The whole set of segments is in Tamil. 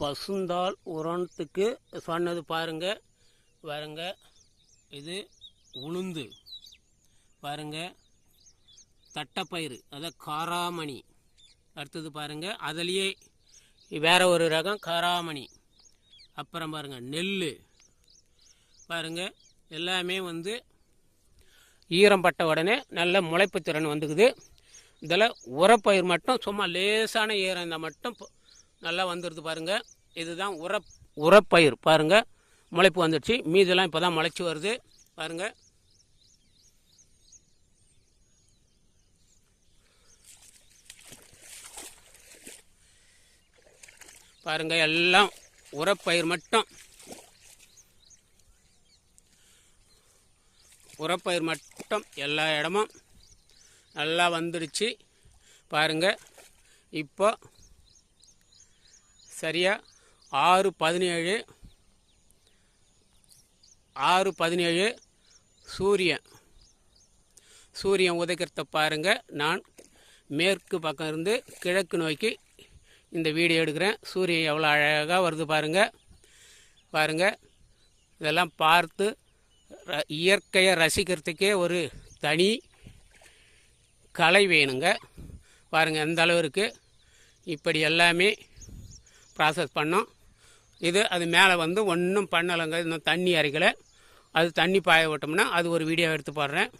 பசுந்தாள் உரத்துக்கு சொன்னது பாருங்க. பாருங்க. இது உளுந்து. பாருங்க. தட்டப்பயிறு. அதாவது காராமணி. அடுத்தது பாருங்க. அதுலேயே வேற ஒரு ரகம் காராமணி. அப்புறம் பாருங்க. நெல் பாருங்க. எல்லாமே வந்து ஈரம் பட்ட உடனே நல்ல முளைப்பு திறன் வந்துக்குது. இதில் உரப்பயிர் மட்டும் சும்மா லேசான ஈரம் இருந்தால் மட்டும் நல்லா வந்துடுது பாருங்கள் இதுதான் உர உரப்பயிர். பாருங்கள் முளைப்பு வந்துடுச்சு மீதெல்லாம் இப்போ தான் முளைச்சி வருது. பாருங்க. பாருங்கள் எல்லாம் உரப்பயிர் மட்டும். உரப்பயிர் மட்டும் எல்லா இடமும் நல்லா வந்துடுச்சு பாருங்கள் இப்போ சரியாக ஆறு பதினேழு. ஆறு பதினேழு. சூரியன். சூரியன் உதைக்கிறத பாருங்க. நான் மேற்கு பக்கம் இருந்து கிழக்கு நோக்கி இந்த வீடியோ எடுக்கிறேன். சூரியன் எவ்வளோ அழகாக வருது பாருங்கள் பாருங்கள் இதெல்லாம் பார்த்து ர- இயற்கையை ரசிக்கிறதுக்கே ஒரு தனி கலை வேணுங்க. பாருங்கள் எந்த அளவு இருக்குது இப்படி எல்லாமே ப்ராசஸ் பண்ணோம். இது அது மேலே வந்து ஒன்றும் பண்ணலைங்க. இன்னும் தண்ணி இறைக்கலை அது தண்ணி பாய விட்டோம்னா அது ஒரு வீடியோ எடுத்து போடுறேன்.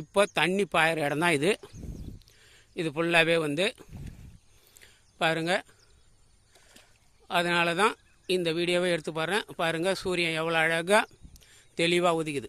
இப்போ தண்ணி பாயிற இடம் தான் இது. இது ஃபுல்லாகவே வந்து பாருங்கள் அதனால தான் இந்த வீடியோவை எடுத்து போடுறேன். பாருங்கள் சூரியன் எவ்வளோ அழகாக தெளிவாக உதிக்குது.